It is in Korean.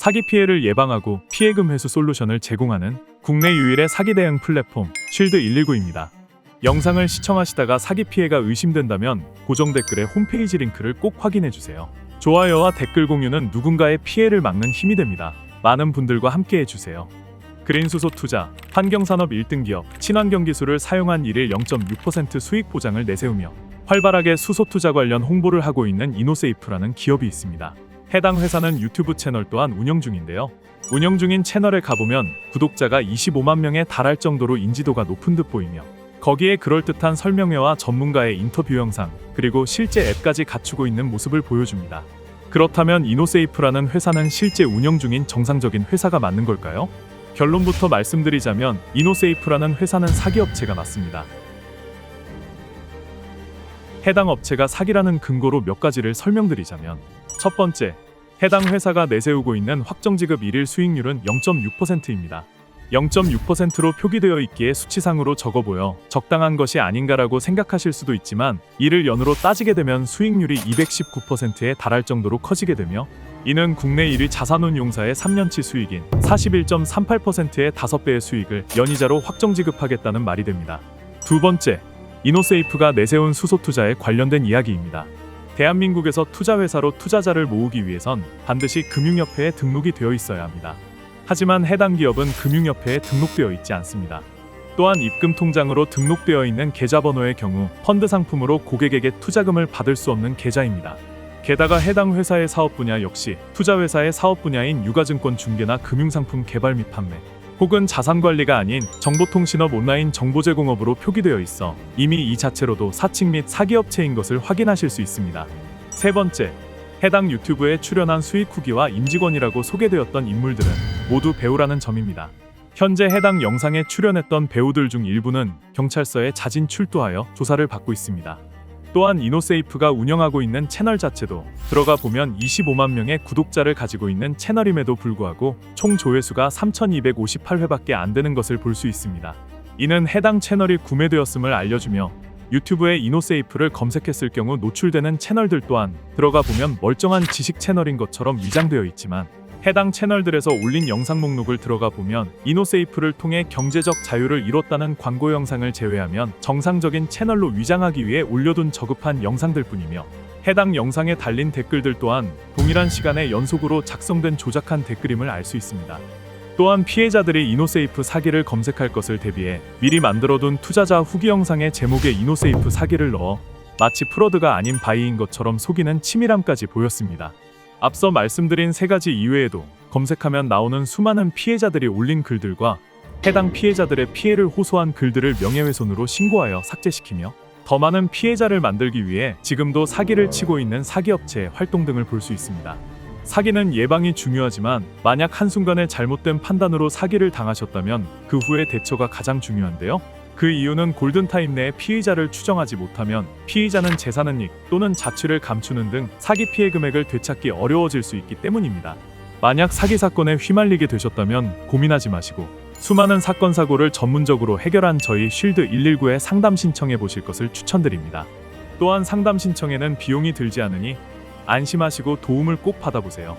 사기 피해를 예방하고 피해금 회수 솔루션을 제공하는 국내 유일의 사기 대응 플랫폼 쉴드 119입니다. 영상을 시청하시다가 사기 피해가 의심된다면 고정 댓글에 홈페이지 링크를 꼭 확인해 주세요. 좋아요와 댓글 공유는 누군가의 피해를 막는 힘이 됩니다. 많은 분들과 함께 해 주세요. 그린수소 투자, 환경산업 1등 기업, 친환경 기술을 사용한 일일 0.6% 수익 보장을 내세우며 활발하게 수소 투자 관련 홍보를 하고 있는 이노세이프라는 기업이 있습니다. 해당 회사는 유튜브 채널 또한 운영 중인데요. 운영 중인 채널에 가보면 구독자가 25만 명에 달할 정도로 인지도가 높은 듯 보이며 거기에 그럴듯한 설명회와 전문가의 인터뷰 영상, 그리고 실제 앱까지 갖추고 있는 모습을 보여줍니다. 그렇다면 이노세이프라는 회사는 실제 운영 중인 정상적인 회사가 맞는 걸까요? 결론부터 말씀드리자면 이노세이프라는 회사는 사기 업체가 맞습니다. 해당 업체가 사기라는 근거로 몇 가지를 설명드리자면 첫 번째, 해당 회사가 내세우고 있는 확정지급 일일 수익률은 0.6%입니다. 0.6%로 표기되어 있기에 수치상으로 적어 보여 적당한 것이 아닌가라고 생각하실 수도 있지만 이를 연으로 따지게 되면 수익률이 219%에 달할 정도로 커지게 되며 이는 국내 1위 자산운용사의 3년치 수익인 41.38%의 5배의 수익을 연이자로 확정 지급하겠다는 말이 됩니다. 두 번째, 이노세이프가 내세운 수소 투자에 관련된 이야기입니다. 대한민국에서 투자회사로 투자자를 모으기 위해선 반드시 금융협회에 등록이 되어 있어야 합니다. 하지만 해당 기업은 금융협회에 등록되어 있지 않습니다. 또한 입금 통장으로 등록되어 있는 계좌번호의 경우 펀드 상품으로 고객에게 투자금을 받을 수 없는 계좌입니다. 게다가 해당 회사의 사업 분야 역시 투자회사의 사업 분야인 유가증권 중개나 금융상품 개발 및 판매 혹은 자산관리가 아닌 정보통신업 온라인 정보제공업으로 표기되어 있어 이미 이 자체로도 사칭 및 사기업체인 것을 확인하실 수 있습니다. 세 번째, 해당 유튜브에 출연한 수익 후기와 임직원이라고 소개되었던 인물들은 모두 배우라는 점입니다. 현재 해당 영상에 출연했던 배우들 중 일부는 경찰서에 자진 출두하여 조사를 받고 있습니다. 또한 이노세이프가 운영하고 있는 채널 자체도 들어가 보면 25만 명의 구독자를 가지고 있는 채널임에도 불구하고 총 조회수가 3,258회밖에 안 되는 것을 볼 수 있습니다. 이는 해당 채널이 구매되었음을 알려주며 유튜브에 이노세이프를 검색했을 경우 노출되는 채널들 또한 들어가 보면 멀쩡한 지식 채널인 것처럼 위장되어 있지만 해당 채널들에서 올린 영상 목록을 들어가 보면 이노세이프를 통해 경제적 자유를 이뤘다는 광고 영상을 제외하면 정상적인 채널로 위장하기 위해 올려둔 저급한 영상들 뿐이며 해당 영상에 달린 댓글들 또한 동일한 시간에 연속으로 작성된 조작한 댓글임을 알 수 있습니다. 또한 피해자들이 이노세이프 사기를 검색할 것을 대비해 미리 만들어둔 투자자 후기 영상의 제목에 이노세이프 사기를 넣어 마치 프로드가 아닌 바이인 것처럼 속이는 치밀함까지 보였습니다. 앞서 말씀드린 세 가지 이외에도 검색하면 나오는 수많은 피해자들이 올린 글들과 해당 피해자들의 피해를 호소한 글들을 명예훼손으로 신고하여 삭제시키며 더 많은 피해자를 만들기 위해 지금도 사기를 치고 있는 사기업체의 활동 등을 볼 수 있습니다. 사기는 예방이 중요하지만 만약 한순간의 잘못된 판단으로 사기를 당하셨다면 그 후의 대처가 가장 중요한데요. 그 이유는 골든타임 내에 피의자를 추정하지 못하면 피의자는 재산은 이익 또는 자취를 감추는 등 사기 피해 금액을 되찾기 어려워질 수 있기 때문입니다. 만약 사기 사건에 휘말리게 되셨다면 고민하지 마시고 수많은 사건 사고를 전문적으로 해결한 저희 쉴드 119에 상담 신청해 보실 것을 추천드립니다. 또한 상담 신청에는 비용이 들지 않으니 안심하시고 도움을 꼭 받아보세요.